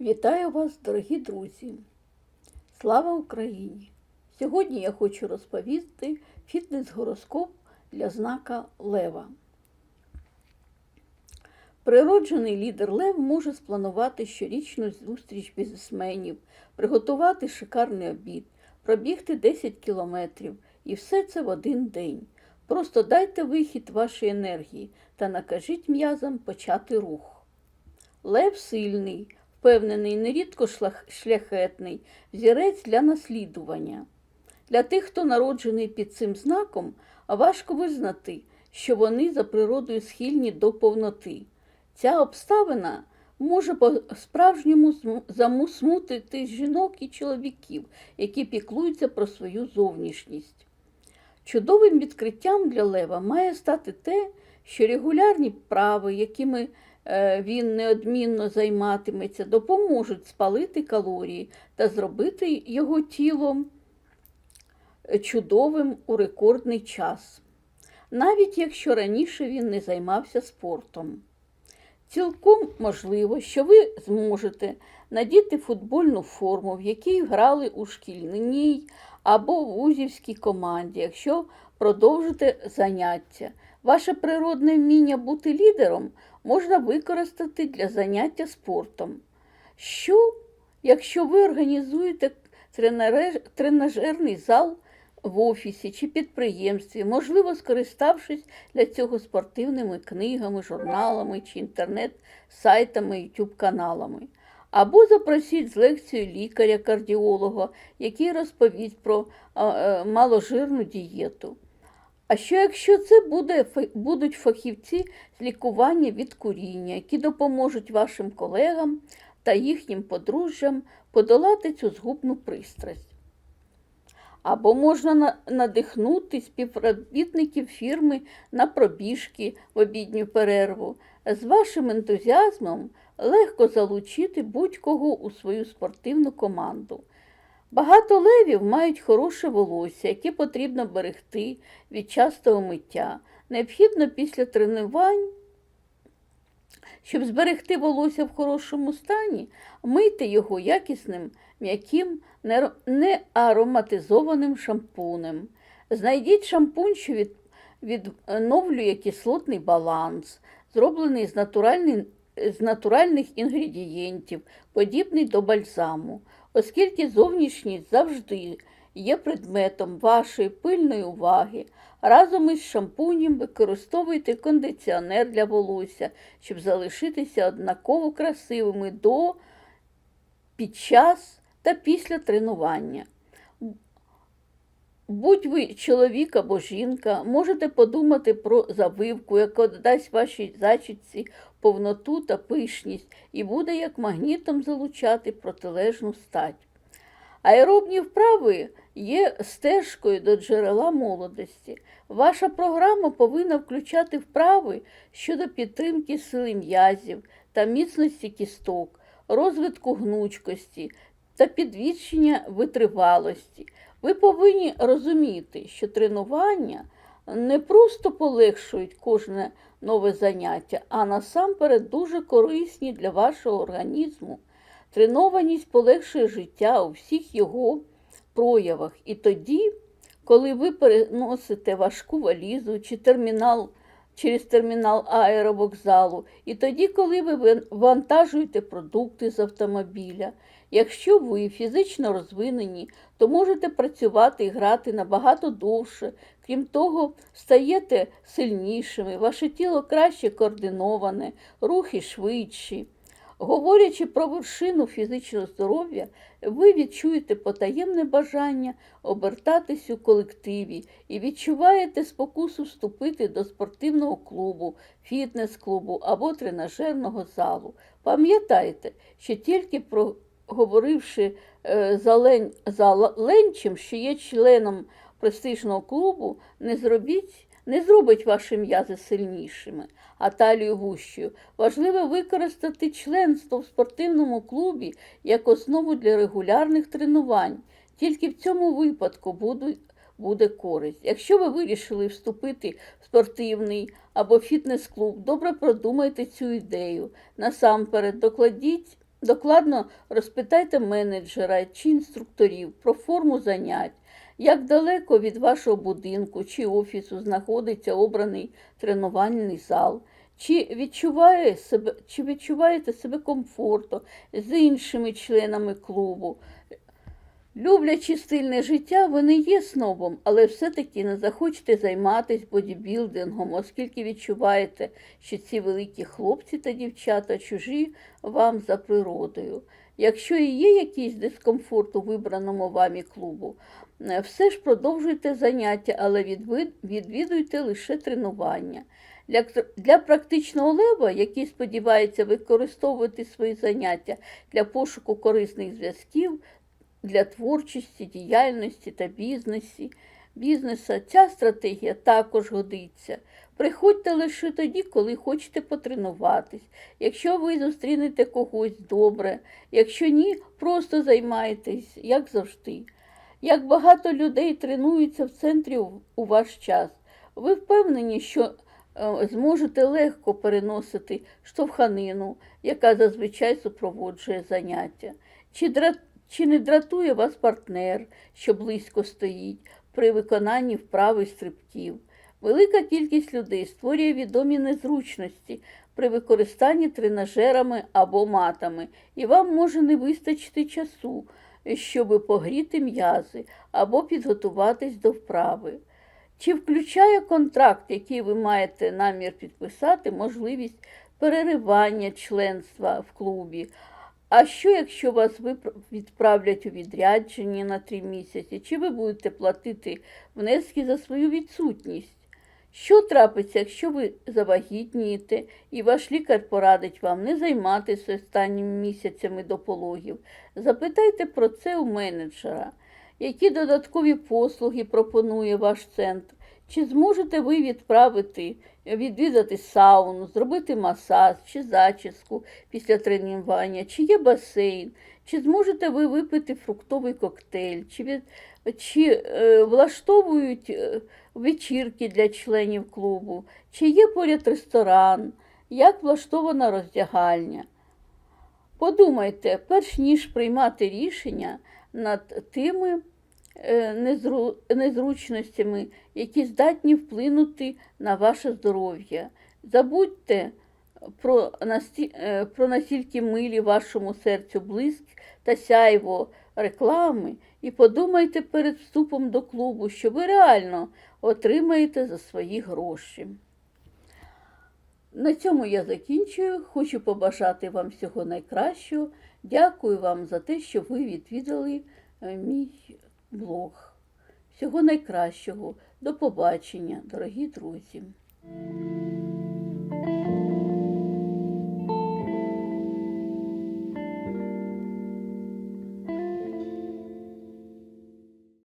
Вітаю вас, дорогі друзі! Слава Україні! Сьогодні я хочу розповісти фітнес-гороскоп для знака Лева. Природжений лідер Лев може спланувати щорічну зустріч бізнесменів, приготувати шикарний обід, пробігти 10 кілометрів і все це в один день. Просто дайте вихід вашій енергії та накажіть м'язам почати рух. Лев сильний, впевнений, нерідко шляхетний, взірець для наслідування. Для тих, хто народжений під цим знаком, важко визнати, що вони за природою схильні до повноти. Ця обставина може по-справжньому замусмутити жінок і чоловіків, які піклуються про свою зовнішність. Чудовим відкриттям для Лева має стати те, що регулярні вправи, якими він неодмінно займатиметься, допоможуть спалити калорії та зробити його тіло е, чудовим у рекордний час, навіть якщо раніше він не займався спортом. Цілком можливо, що ви зможете надіти футбольну форму, в якій грали у шкільній або вузівській команді, якщо продовжите заняття. Ваше природне вміння бути лідером можна використати для заняття спортом. Що, якщо ви організуєте тренажерний зал в офісі чи підприємстві, можливо, скориставшись для цього спортивними книгами, журналами чи інтернет-сайтами, youtube каналами Або запросіть з лекцією лікаря-кардіолога, який розповість про е, маложирну дієту. А що якщо це буде, будуть фахівці з лікування від куріння, які допоможуть вашим колегам та їхнім подружжям подолати цю згубну пристрасть? Або можна надихнути співробітників фірми на пробіжки в обідню перерву. З вашим ентузіазмом легко залучити будь-кого у свою спортивну команду. Багато левів мають хороше волосся, яке потрібно берегти від частого миття. Необхідно після тренувань, щоб зберегти волосся в хорошому стані, мийте його якісним, м'яким, неароматизованим шампунем. Знайдіть шампунь, що від, відновлює кислотний баланс, зроблений з, з натуральних інгредієнтів, подібний до бальзаму, оскільки зовнішність завжди є предметом вашої пильної уваги. Разом із шампунем використовуйте кондиціонер для волосся, щоб залишитися однаково красивими до, під час та після тренування. Будь ви чоловік або жінка, можете подумати про завивку, яка дасть вашій зачітці повноту та пишність і буде як магнітом залучати протилежну стать. Аеробні вправи є стежкою до джерела молодості. Ваша програма повинна включати вправи щодо підтримки сили м'язів та міцності кісток, розвитку гнучкості та підвищення витривалості. Ви повинні розуміти, що тренування не просто полегшують кожне нове заняття, а насамперед дуже корисні для вашого організму. Тренованість полегшує життя у всіх його проявах. І тоді, коли ви переносите важку валізу чи термінал через термінал аеровокзалу, і тоді, коли ви вантажуєте продукти з автомобіля. Якщо ви фізично розвинені, то можете працювати і грати набагато довше. Крім того, стаєте сильнішими, ваше тіло краще координоване, рухи швидші. Говорячи про вершину фізичного здоров'я, ви відчуєте потаємне бажання обертатись у колективі і відчуваєте спокусу вступити до спортивного клубу, фітнес-клубу або тренажерного залу. Пам'ятайте, що тільки проговоривши е, за, лень, за Л- ленчем, що є членом престижного клубу, не зробіть. Не зробить ваші м'язи сильнішими, а талію вущою. Важливо використати членство в спортивному клубі як основу для регулярних тренувань. Тільки в цьому випадку буде, буде користь. Якщо ви вирішили вступити в спортивний або фітнес-клуб, добре продумайте цю ідею. Насамперед докладіть Докладно розпитайте менеджера чи інструкторів про форму занять, як далеко від вашого будинку чи офісу знаходиться обраний тренувальний зал, чи, відчуває себе, чи відчуваєте себе комфортно з іншими членами клубу. Люблячи стильне життя, ви не є снобом, але все-таки не захочете займатися бодібілдингом, оскільки відчуваєте, що ці великі хлопці та дівчата чужі вам за природою. Якщо і є якийсь дискомфорт у вибраному вами клубу, все ж продовжуйте заняття, але відвідуйте лише тренування. Для, для практичного лева, який сподівається використовувати свої заняття для пошуку корисних зв'язків, для творчості, діяльності та бізнесі, бізнеса, ця стратегія також годиться. Приходьте лише тоді, коли хочете потренуватись. Якщо ви зустрінете когось добре, якщо ні, просто займайтесь, як завжди. Як багато людей тренуються в центрі у- ваш час, ви впевнені, що е, зможете легко переносити штовханину, яка зазвичай супроводжує заняття. Чи, дра... Чи не дратує вас партнер, що близько стоїть при виконанні вправи стрибків? Велика кількість людей створює відомі незручності при використанні тренажерами або матами, і вам може не вистачити часу, щоб погріти м'язи або підготуватись до вправи. Чи включає контракт, який ви маєте намір підписати, можливість переривання членства в клубі? А що, якщо вас відправлять у відрядження на три місяці? Чи ви будете платити внески за свою відсутність? Що трапиться, якщо ви завагітнієте і ваш лікар порадить вам не займатися останніми місяцями до пологів? Запитайте про це у менеджера. Які додаткові послуги пропонує ваш центр? Чи зможете ви відправити, відвідати сауну, зробити масаж чи зачіску після тренування, чи є басейн, чи зможете ви випити фруктовий коктейль, чи, від, чи е, влаштовують е, вечірки для членів клубу, чи є поряд ресторан, як влаштована роздягальня. Подумайте, перш ніж приймати рішення над тими незручностями, які здатні вплинути на ваше здоров'я. Забудьте про, насті... е, про настільки милі вашому серцю блиск та сяйво реклами і подумайте перед вступом до клубу, що ви реально отримаєте за свої гроші. На цьому я закінчую. Хочу побажати вам всього найкращого. Дякую вам за те, що ви відвідали е, мій блог. Всього найкращого. До побачення, дорогі друзі.